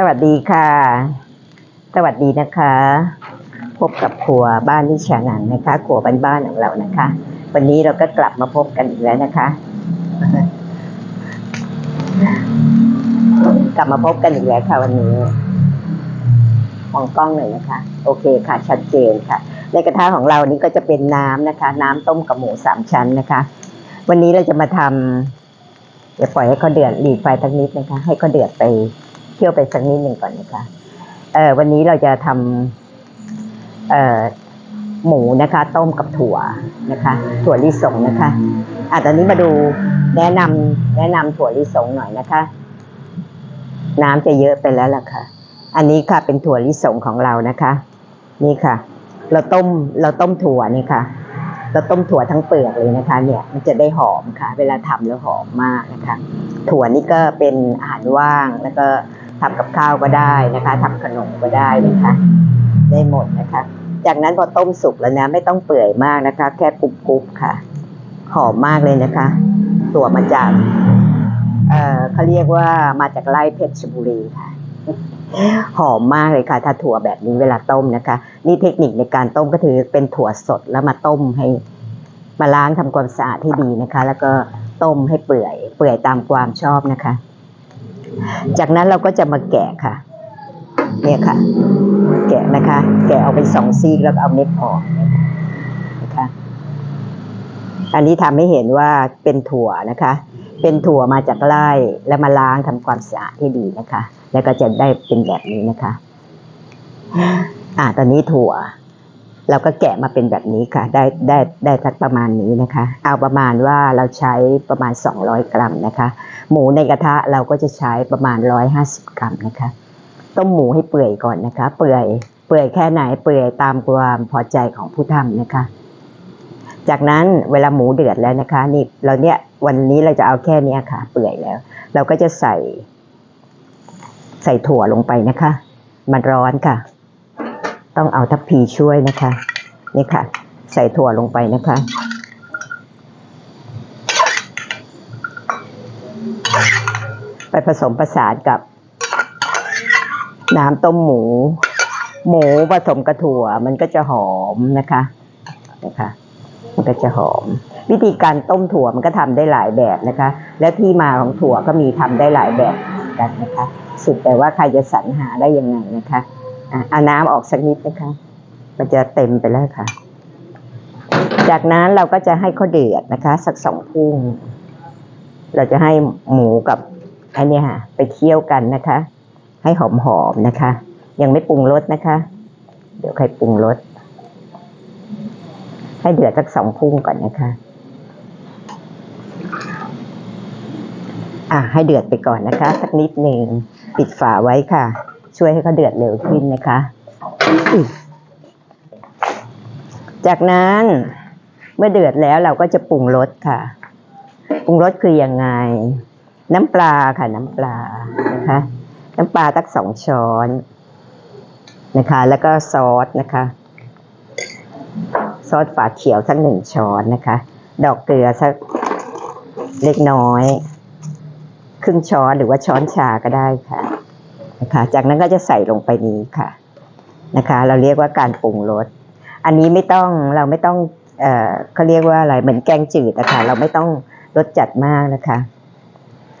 สวัสดีค่ะ สวัสดีนะคะ พบกับครัวบ้านนิชานันนะคะครัวบ้านๆของเรานะคะ วันนี้เราก็กลับมาพบกันอีกแล้วนะคะ กลับมาพบกันอีกแล้วค่ะวันนี้มองกล้องหน่อยนะคะ โอเคค่ะชัดเจนค่ะ ในกระทะของเรานี้ก็จะเป็นน้ำนะคะ น้ำต้มกับหมูสามชั้นนะคะ วันนี้เราจะมาทำเดี๋ยวปล่อยให้เขาเดือดหลีไฟสักนิดนะคะ ให้เขาเดือดไป เคี่ยวไปสักนิดหนึ่งก่อนนะคะเอ่อวันนี้เราจะทำเอ่อหมูนะคะต้มกับถั่วนะคะ ถั่วลิสงนะคะอะตอนนี้มาดูแนะนำแนะนำถั่วลิสงหน่อยนะคะ น้ำจะเยอะไปแล้วล่ะค่ะ อันนี้ค่ะเป็นถั่วลิสงของเรานะคะ นี่ค่ะ เราต้มเราต้มถั่วนี่ค่ะ เราต้มถั่วทั้งเปลือกเลยนะคะ เนี่ยมันจะได้หอมค่ะ เวลาทำแล้วหอมมากนะคะ ถั่วนี่ก็เป็นอาหารว่างแล้วก็ ทำกับข้าวก็ได้นะคะทำขนมก็ได้นะคะ ได้หมดนะคะ จากนั้นพอต้มสุกแล้วนะไม่ต้องเปื่อยมากนะคะ แค่กรุบๆค่ะ หอมมากเลยนะคะถั่วมาจากเอ่อเขาเรียกว่ามาจากไร่เพชรบุรีค่ะหอมมากเลยค่ะ ถ้าถั่วแบบนี้เวลาต้มนะคะ นี่เทคนิคในการต้มก็คือเป็นถั่วสดแล้วมาต้มให้ มาล้างทำความสะอาดให้ดีนะคะ แล้วก็ต้มให้เปื่อย เปื่อยตามความชอบนะคะ จากนั้นเราก็จะมาแกะค่ะ เนี่ยค่ะ แกะนะคะ แกะเอาเป็นสองซีกแล้วเอาเม็ดออกนะคะ อันนี้ทำให้เห็นว่าเป็นถั่วนะคะ เป็นถั่วมาจากไร่แล้วมาล้างทำความสะอาดให้ดีนะคะ แล้วก็จะได้เป็นแบบนี้นะคะ อ่าตอนนี้ถั่ว เราก็แกะมาเป็นแบบนี้ค่ะ ได้ได้ได้สักประมาณนี้นะคะ เอาประมาณว่าเราใช้ประมาณ 200 กรัมนะคะ หมูในกระทะเราก็จะใช้ประมาณ 150 กรัมนะคะต้มหมูให้เปื่อยก่อนนะคะ เปื่อยเปื่อยแค่ไหนเปื่อยตามความพอใจของผู้ทำนะคะ จากนั้นเวลาหมูเดือดแล้วนะคะนี่เราเนี่ยวันนี้เราจะเอาแค่นี้ค่ะ เปื่อยแล้ว เราก็จะใส่ ใส่ถั่วลงไปนะคะ มันร้อนค่ะ ต้องเอาทัพพีช่วยนะคะ นี่ค่ะ ใส่ถั่วลงไปนะคะ ไปผสมผสานกับ น้ำต้มหมู หมูผสมกระถั่วมันก็จะหอมนะคะนะคะมันก็จะหอม วิธีการต้มถั่วมันก็ทำได้หลายแบบนะคะ และที่มาของถั่วก็มีทำได้หลายแบบเหมือนกันนะคะ สุดแต่ว่าใครจะสรรหาได้ยังไงนะคะ เอาน้ำออกสักนิดนะคะ มันจะเต็มไปแล้วค่ะ จากนั้นเราก็จะให้ข้าวเดือดนะคะ สักสองพุ่ง เราจะให้หมูกับอันนี้ค่ะ ไปเคี่ยวกันนะคะ ให้หอมๆนะคะ ยังไม่ปรุงรสนะคะ เดี๋ยวใครปรุงรสให้เดือดสักสองพุ่งก่อนนะคะอะให้เดือดไปก่อนนะคะ สักนิดหนึ่งปิดฝาไว้ค่ะ ช่วยให้เขาเดือดเร็วขึ้นนะคะ จากนั้นเมื่อเดือดแล้วเราก็จะปรุงรสค่ะ ปรุงรสคือยังไง น้ำปลาค่ะน้ำปลานะคะ น้ำปลาตักสองช้อนนะคะ แล้วก็ซอสนะคะ ซอสฝาเขียวสักหนึ่งช้อนนะคะ ดอกเกลือสักเล็กน้อย ครึ่งช้อนหรือว่าช้อนชาก็ได้ค่ะ นะคะ จากนั้นก็จะใส่ลงไปนี้ค่ะนะคะ เราเรียกว่าการปรุงรส อันนี้ไม่ต้องเราไม่ต้องเอ่อเขาเรียกว่าอะไรเหมือนแกงจืดนะคะเราไม่ต้องรสจัดมากนะคะ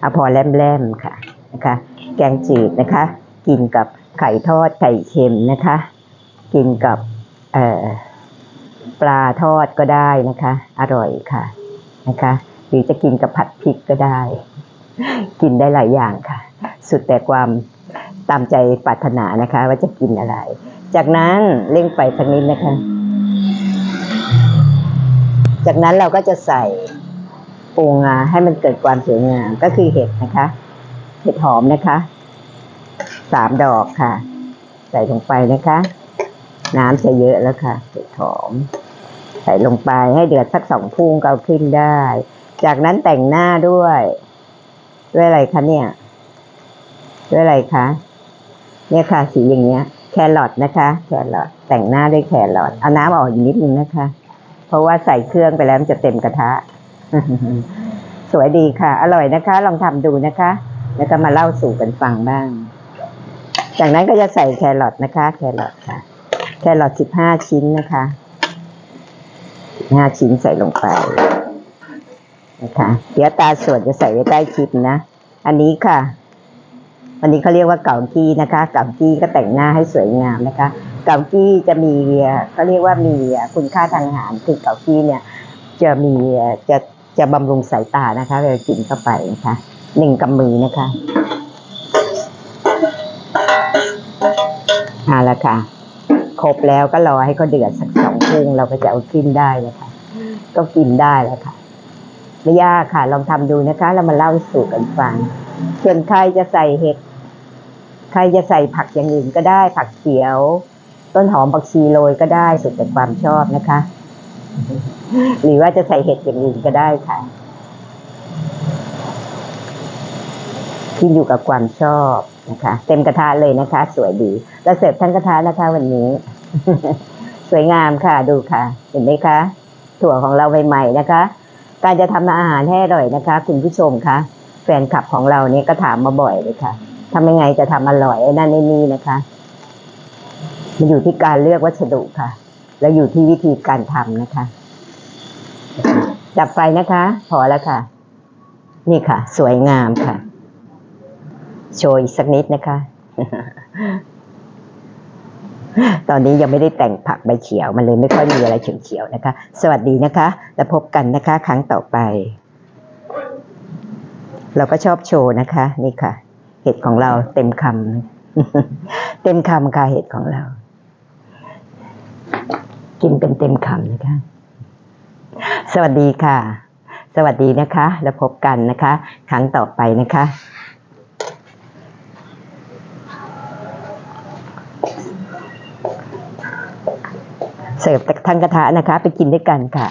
เอาพอแลมๆค่ะนะคะ แกงจืดนะคะ กินกับไข่ทอดไข่เค็มนะคะ กินกับเอ่อปลาทอดก็ได้นะคะ อร่อยค่ะนะคะ หรือจะกินกับผัดพริกก็ได้ กินได้หลายอย่างค่ะ สุดแต่ความ ตามใจปรารถนานะคะ ว่าจะกินอะไร จากนั้นเร่งไฟสักนิดนะคะ จากนั้นเราก็จะใส่ปูงาให้มันเกิดความสวยงามก็คือเห็ดนะคะ เห็ดหอมนะคะสามดอกค่ะ ใส่ลงไปนะคะ น้ำจะเยอะแล้วค่ะ เห็ดหอม ใส่ลงไปให้เดือดสักสองพุ่งก็เอาขึ้นได้ จากนั้นแต่งหน้าด้วย ด้วยอะไรคะเนี่ย ด้วยอะไรคะ เนี่ยค่ะ สีอย่างเงี้ย แครอทนะคะ แครอทแต่งหน้าด้วยแครอทเอาน้ำออกอยู่นิดนึงนะคะ เพราะว่าใส่เครื่องไปแล้วมันจะเต็มกระทะ สวยดีค่ะ อร่อยนะคะ ลองทำดูนะคะ แล้วก็มาเล่าสู่กันฟังบ้าง จากนั้นก็จะใส่แครอทนะคะ แครอทค่ะ แครอทสิบห้าชิ้นนะคะห้าชิ้นใส่ลงไปนะคะ เดี๋ยวตาส่วนจะใส่ไว้ใต้คลิปนะ อันนี้ค่ะ อันนี้เขาเรียกว่าเก่ากี้นะคะเก่ากี้ก็แต่งหน้าให้สวยงามนะคะ เก่ากี้จะมีเขาเรียกว่ามีคุณค่าทางอาหารคือเก่ากี้เนี่ยจะมีจะจะบำรุงสายตานะคะเวลากินเข้าไปนะคะหนึ่งกำมือนะคะเอาละค่ะ ครบแล้วก็รอให้เขาเดือดสักสองครึ่งเราก็จะเอาขึ้นได้นะคะ ก็กินได้แล้วค่ะ ไม่ยากค่ะ ลองทำดูนะคะ แล้วมาเล่าสู่กันฟัง ส่วนใครจะใส่เห็ด ใครจะใส่ผักอย่างอื่นก็ได้ ผักเขียว ต้นหอมผักชีโรยก็ได้สุดแต่ความชอบนะคะ หรือว่าจะใส่เห็ดอย่างอื่นก็ได้ค่ะขึ้นอยู่กับความชอบนะคะ เต็มกระทะเลยนะคะ สวยดีแล้วเสิร์ฟทั้งกระทะนะคะวันนี้ สวยงามค่ะดูค่ะ เห็นไหมคะ ถั่วของเราใหม่ๆนะคะ การจะทำอาหารให้อร่อยนะคะ คุณผู้ชมคะแฟนคลับของเราเนี่ยก็ถามมาบ่อยเลยค่ะทำยังไงจะทำอร่อยไอ้นั่นไอ้นี่นะคะมันอยู่ที่การเลือกวัสดุค่ะ และอยู่ที่วิธีการทำนะคะ จับไฟนะคะ พอแล้วค่ะ นี่ค่ะ สวยงามค่ะ โชยสักนิดนะคะ ตอนนี้ยังไม่ได้แต่งผักใบเขียว มันเลยไม่ค่อยมีอะไรเขียวๆนะคะ สวัสดีนะคะ แล้วพบกันนะคะ ครั้งต่อไป เราก็ชอบโชว์นะคะ นี่ค่ะ เห็ดของเราเต็มคำเต็มคำค่ะเห็ดของเรา กินเป็นเต็มคำนะคะ สวัสดีค่ะ สวัสดีนะคะ แล้วพบกันนะคะ ครั้งต่อไปนะคะ เสิร์ฟทั้งกระทะนะคะ ไปกินด้วยกันค่ะ